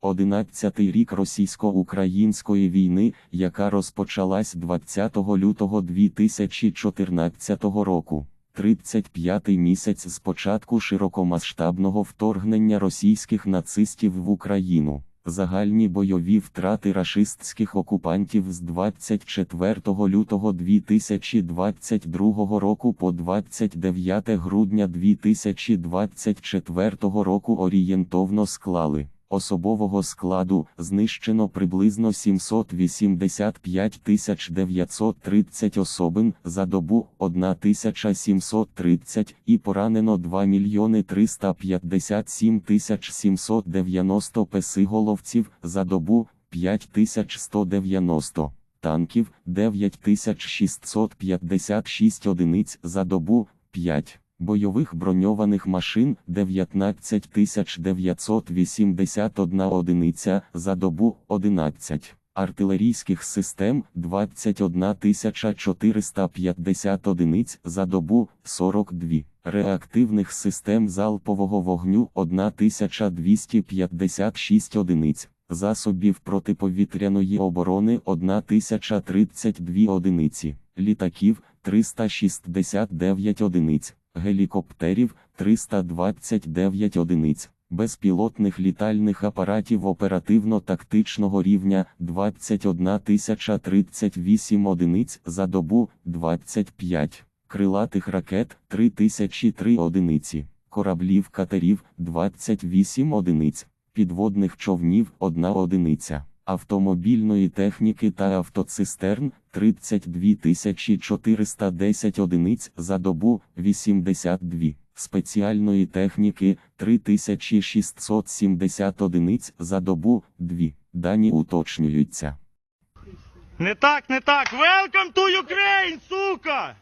Одинадцятий рік російсько-української війни, яка розпочалась 20 лютого 2014 року. 35-й місяць з початку широкомасштабного вторгнення російських нацистів в Україну. Загальні бойові втрати рашистських окупантів з 24 лютого 2022 року по 29 грудня 2024 року орієнтовно склали. Особового складу знищено приблизно 785 930 особин за добу 1730 і поранено 2 мільйони 357 790 песиголовців за добу 5190 танків 9656 одиниць за добу 5 бойових броньованих машин 19981 одиниця за добу 11, артилерійських систем 21450 одиниць за добу 42, реактивних систем залпового вогню 1256 одиниць, засобів протиповітряної оборони 1032 одиниці, літаків 369 одиниць гелікоптерів 329 одиниць, безпілотних літальних апаратів оперативно-тактичного рівня 21 038 одиниць за добу 25, крилатих ракет 3003 одиниці, кораблів катерів 28 одиниць, підводних човнів 1 одиниця. Автомобільної техніки та автоцистерн 32 410 одиниць за добу 82, спеціальної техніки 3670 одиниць за добу 2. Дані уточнюються. Не так, не так. Welcome to Ukraine, сука!